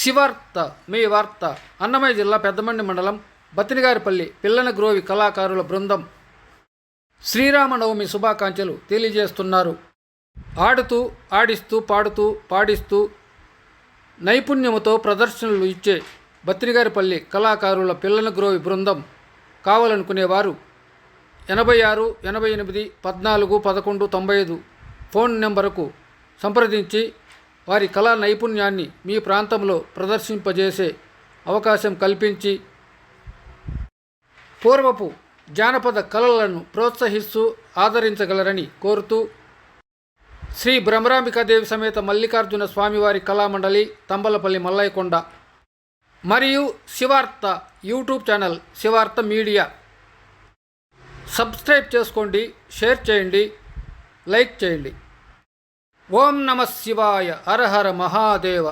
శివార్త మీ వార్త అన్నమయ్య జిల్లా పెద్దమండి మండలం బతినిగారిపల్లి పిల్లన గ్రోవి కళాకారుల బృందం. శ్రీరామనవమి శుభాకాంక్షలు తెలియజేస్తున్నారు. ఆడుతూ ఆడిస్తూ పాడుతూ పాడిస్తూ నైపుణ్యముతో ప్రదర్శనలు ఇచ్చే బత్తినిగారిపల్లి కళాకారుల పిల్లన గ్రోవి బృందం కావాలనుకునేవారు. ఎనభై ఆరు ఎనభై ఎనిమిది పద్నాలుగు పదకొండు తొంభై ఐదు ఫోన్ నెంబరుకు సంప్రదించి వారి కళా నైపుణ్యాన్ని మీ ప్రాంతంలో ప్రదర్శింపజేసే అవకాశం కల్పించి పూర్వపు జానపద కళలను ప్రోత్సహిస్తూ ఆదరించగలరని కోరుతూ శ్రీ భ్రమరాంబికాదేవి సమేత మల్లికార్జున స్వామివారి కళామండలి తంబలపల్లి మల్లయ్యకొండ మరియు Shivartha YouTube channel Shivartha media. Subscribe చేసుకోండి షేర్ చేయండి లైక్ చేయండి. ಓಂ ನಮಃ ಶಿವಾಯ ಹರ ಹರ ಮಹಾದೇವ.